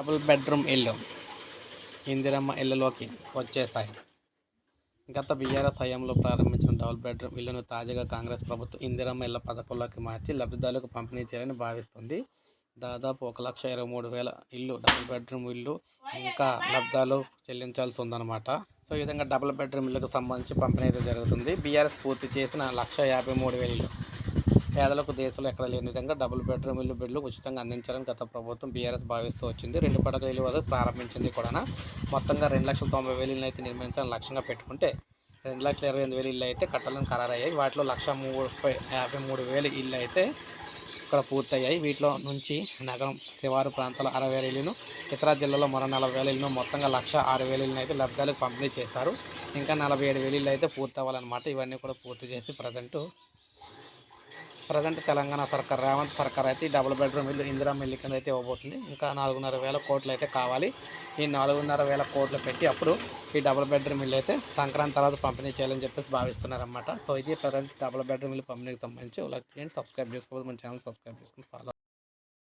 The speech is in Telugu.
డబుల్ బెడ్రూమ్ ఇల్లు. ఇందిరమ్మ ఇళ్ళలోకి వచ్చేసాయి గత బీఆర్ఎస్ హయాంలో ప్రారంభించిన డబుల్ బెడ్రూమ్ ఇల్లును తాజాగా కాంగ్రెస్ ప్రభుత్వం ఇందిరమ్మ ఇళ్ళ పథకంలోకి మార్చి లబ్ధిదారులకు పంపిణీ చేయాలని భావిస్తుంది. దాదాపు ఒక లక్ష ఇరవై మూడు వేల ఇల్లు డబుల్ బెడ్రూమ్ ఇల్లు ఇంకా లబ్ధాలు చెల్లించాల్సి ఉందన్నమాట సో ఈ విధంగా డబుల్ బెడ్రూమ్ ఇల్లుకు సంబంధించి పంపిణీ అయితే జరుగుతుంది. బీఆర్ఎస్ పూర్తి చేసిన లక్ష యాభై మూడు వేల ఇల్లు. పేదలకు దేశంలో ఎక్కడ లేని విధంగా డబుల్ బెడ్రూమ్ ఇల్లు బెడ్లు ఉచితంగా అందించాలని గత ప్రభుత్వం బీఆర్ఎస్ భావిస్తూ వచ్చింది. రెండు పడకల ఇల్లు వద్ద ప్రారంభించింది కూడా. మొత్తంగా రెండు లక్షల తొంభై వేలు ఇల్లు అయితే నిర్మించాలని లక్ష్యంగా పెట్టుకుంటే రెండు లక్షల ఇరవై ఎనిమిది వేలు ఇల్లు అయితే కట్టాలని ఖరారయ్యాయి. వాటిలో లక్ష ముప్పై యాభై మూడు వేలు ఇల్లు అయితే ఇక్కడ పూర్తయ్యాయి. వీటిలో నుంచి నగరం శివారు ప్రాంతాల అరవై వేల ఇల్లును ఇతర జిల్లాలో మరో నలభై వేల ఇల్లును మొత్తంగా లక్ష ఆరు వేల ఇల్లును అయితే లబ్ధాలకు పంపిణీ చేశారు. ఇంకా నలభై ఏడు వేల ఇల్లు అయితే పూర్తి అవ్వాలన్నమాట ఇవన్నీ కూడా పూర్తి చేసి ప్రజెంట్ ప్రజెంట్ తెలంగాణ సర్కార్ రేవంత్ సర్కార్ అయితే ఈ డబుల్ బెడ్రూమ్ ఇల్లు ఇందిరా మిల్లి కింద అయితే ఇవ్వబోతుంది. ఇంకా నాలుగున్నర వేల కోట్లు అయితే కావాలి. ఈ నాలుగున్నర వేల కోట్లు పెట్టి అప్పుడు ఈ డబుల్ బెడ్రూమ్ ఇల్లు అయితే సంక్రాంతి తర్వాత పంపిణీ చేయాలని చెప్పేసి భావిస్తున్నారన్నమాట. సో ఇది ప్రజెంట్ డబుల్ బెడ్రూమ్ ఇల్లు పంపిణీకి సంబంధించి. లైక్ చేయండి సబ్స్క్రైబ్ చేసుకోవాలి మన ఛానల్ సబ్స్క్రైబ్ చేసుకుని ఫాలో